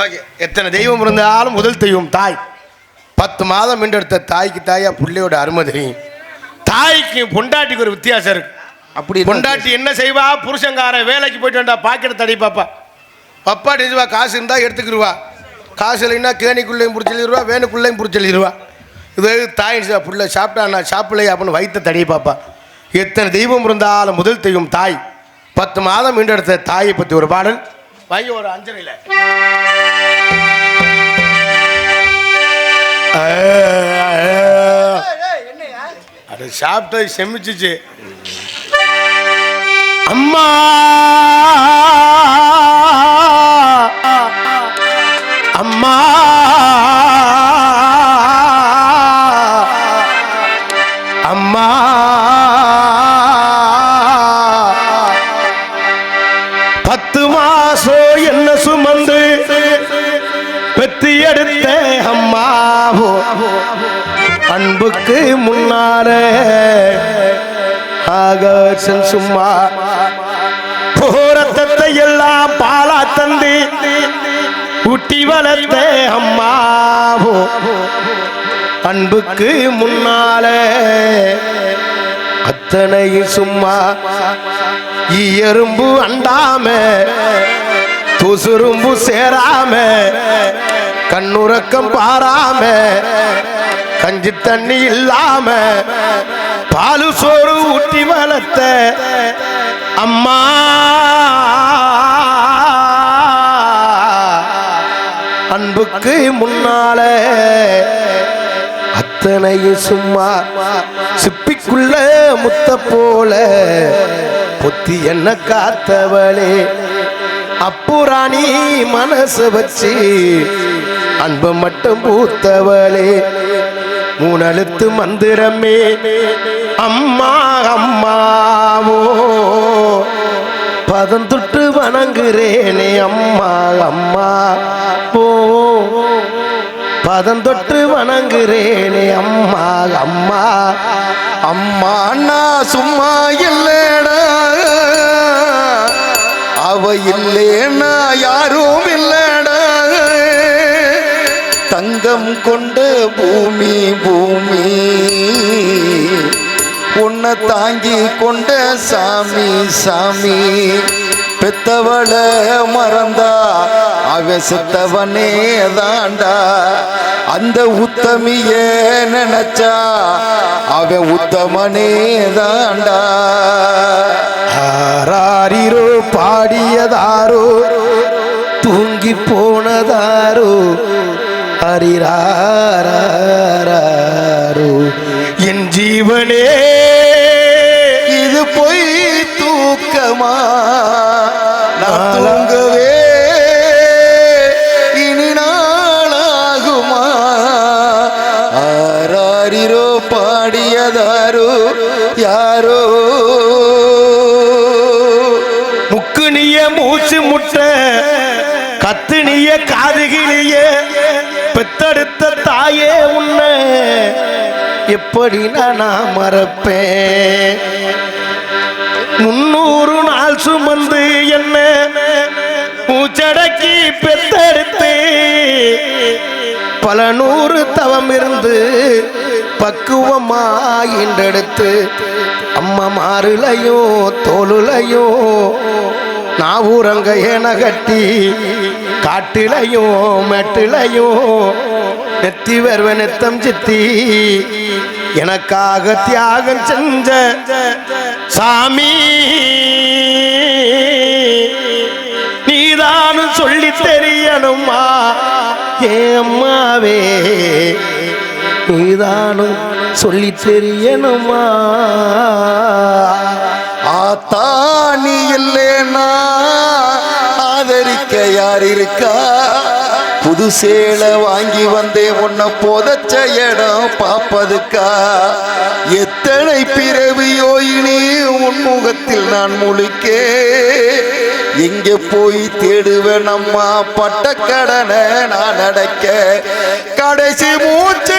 Okay எத்தனை தெய்வம் இருந்தாலும் முதல் தெய்வம் தாய். பத்து மாதம் மீண்டெடுத்த தாய்க்கு தாயா பிள்ளையோட அருமை தெரியும். தாய்க்கு பொண்டாட்டிக்கு ஒரு வித்தியாசம் இருக்கு. அப்படி பொண்டாட்டி என்ன செய்வா? புருஷங்காரன் வேலைக்கு போயிட்டு வந்தா பாக்கெட் தடி பாப்பா. பப்பா டிச்சுவா காசு இருந்தா எடுத்துக்கிருவா. காசு இல்லைன்னா கேணிக்குள்ளேயும் பிடிச்சலிடுவா வேணுக்குள்ளேயும் பிடிச்சலிடுவா இது தாய் புள்ள சாப்பிட்டா நான் சாப்பிடலை அப்படின்னு வைத்த தடி பாப்பா. எத்தனை தெய்வம் இருந்தாலும் முதல் தெய்வம் தாய். பத்து மாதம் மீண்டெடுத்த தாயை பற்றி ஒரு பாடல். பையன் ஒரு அஞ்சலியில் அது சாப்பிட்டது செமிச்சிச்சு. அம்மா! அம்மா! பத்து மாசம் என்ன சுமந்து? பெத்தி எடுத்த அம்மாவோ? அன்புக்கு முன்னார ஆகாசன் சும்மா. போரத்தத்தை எல்லாம் பாலா தந்து ஊட்டி வளர்த்த அம்மாவோ? அன்புக்கு முன்னாலே அத்தனையும் சும்மா எறும்பு அண்டாம துசுரும்பு சேராம கண்ணுறக்கம் பாராம கஞ்சி தண்ணி இல்லாம பாலு சோறு ஊட்டி வளர்த்த அம்மா. அன்புக்கு முன்னாலே அத்தனையும் சும்மா சிப்பிக்குள்ள முத்த போல பொத்தி என்ன காத்தவளே? அப்புராணி மனசு வச்சு அன்பு மட்டும் பூத்தவளே. மூணழுத்து மந்திரமே அம்மா அம்மாவோ. பதம் தொட்டு வணங்குறேனே அம்மா அம்மா. ஓ பதம் தொட்டு வணங்குறேனே அம்மா அம்மா. அம்மா அண்ணா சும்மா இல்லடா. அவ இல்லேனா யாரும் இல்லடா. தங்கம் கொண்ட பூமி பூமி. உன்னை தாங்கி கொண்ட சாமி சாமி. பெத்தவள மறந்தா அவ செத்தவனே தாண்டா அந்த உத்தமிய நினைச்சா அவ உத்தமனே தாண்டா ஆராரிரோ பாடியதாரோ தூங்கி போனதாரோ ஹரிராரோ என் ஜீவனே யாரோ? முக்கு நீய மூச்சு முட்ட கத்து நீய காதுகிளிய பெத்தெடுத்த தாயே உன்ன எப்படி நான் மறப்பேன்? முன்னூறு நாள் சுமந்து என்ன மூச்சடக்கி பெத்தெடுத்து பல நூறு தவம் இருந்து பக்குவமா அம்மா மாறுலையும் தோலுலையும் நாவூரங்க ஏன கட்டி காட்டிலையும் மெட்டிலையும் நெத்தி வருவ நெத்தம் சித்தி எனக்காக தியாகம் செஞ்ச சாமி. நீதானும் சொல்லி தெரியணுமா? ஏ அம்மாவே நீதானும் சொல்லி தெரியணுமா? ஆத்தா நீ இல்லேனா ஆதரிக்க யார் இருக்கா? புது சேலை வாங்கி வந்தே உன்னை போதச்ச இடம் பார்ப்பதுக்கா? எத்தனை பிறவியோ இனி உன் முகத்தில் நான் முழிக்கே எங்கே போய் தேடுவேன் அம்மா பட்ட கடனை நான் அடைக்க கடைசி மூச்சு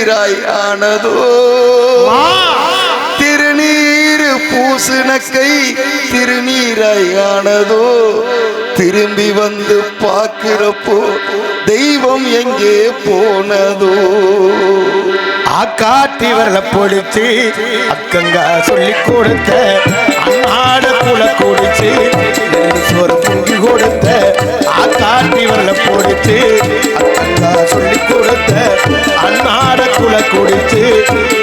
திருநீராய் ஆனதோ திருநீரு பூசுனக்கை திருநீராய் ஆனதோ திரும்பி வந்து பார்க்கிறப்போ தெய்வம் எங்கே போனதோ? ஆக்காட்டி வரல பொடிச்சு அக்கங்கா சொல்லி கொடுத்த அன்னாட குல குடிச்சு சோறு பொங்கி கொடுத்த ஆக்காட்டி வரல பொடிச்சு கொடுத்த அன்னாட குல குடிச்சு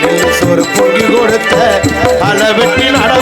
நெல்லு பொங்கி கொடுத்த அளவெட்டி நட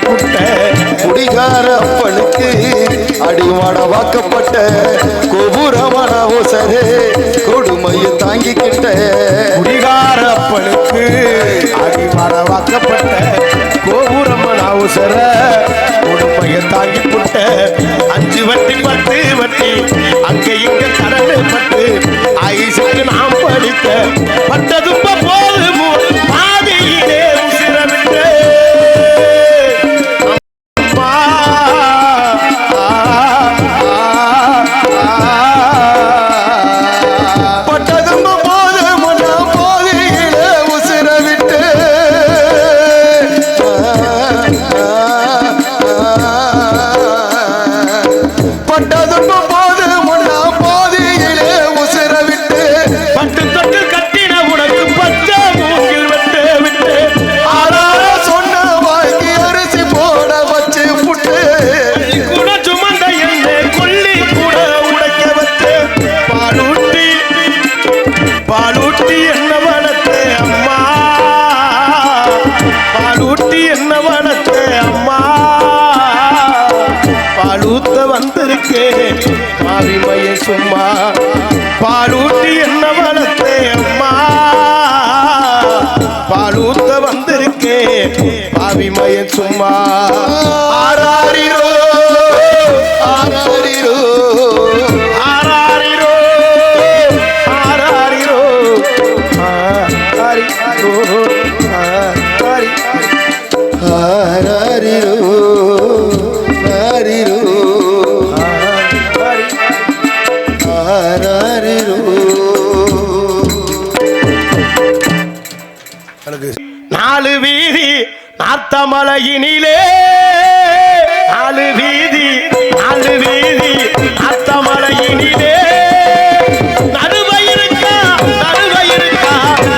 புட்ட குடிகார அப்பனுக்கு அடிமாட வாக்கப்பட்ட கோபுரமான ஓசரே கொடுமையை தாங்கிக்கிட்ட குடிகார அப்பனுக்கு அடிமடவாக்கப்பட்ட கோபுரமான ஓசர கொடுமையை தாங்கி புட்ட அஞ்சு வட்டி பத்து வட்டி அங்கே இங்க கடன் பட்டு ஐசுக்கு நாம் படித்த பட்டதுப்ப மாவிமைய சும்மா. பாலூட்டி என்ன வளர்த்தே அம்மா? பாலூத்த வந்திருக்கேன் பாவிமய சும்மா. ஆராரிரோ ஆராரிரோ ஆராரிரோ ஆராரிரோ. ஆராரிரோ ஆராரி ஆராரிரோ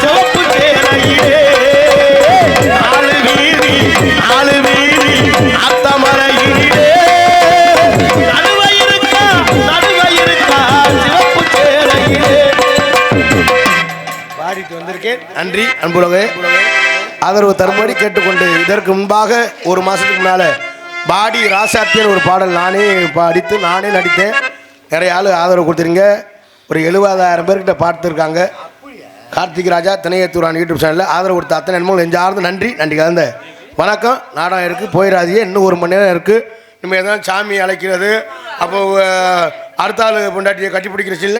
சிவப்பு அழுவீதி அழுவீதி வந்திருக்கேன். நன்றி அன்புலவே. ஆதரவு தரும்படி கேட்டுக்கொண்டு இதற்கு முன்பாக ஒரு மாதத்துக்கு முன்னால் பாடி ராசாத்தியன் ஒரு பாடல் நானே படித்து நானே நடித்தேன். நிறைய ஆள் ஆதரவு கொடுத்துருங்க. ஒரு எழுபதாயிரம் பேர்கிட்ட பார்த்துருக்காங்க. கார்த்திக் ராஜா திணையத்தூரான் யூடியூப் சேனலில் ஆதரவு கொடுத்த அத்தனை நண்பர்கள் நெஞ்சார்ந்த நன்றி நன்றி கலந்த வணக்கம். நாடகம் இருக்குது போயிடாதீங்க. இன்னும் ஒரு மணி நேரம் இருக்குது நம்ம எதாவது சாமி அழைக்கிறது. அப்போ அடுத்த ஆள் பொண்டாட்டியை கட்டி பிடிக்கிற சில்ல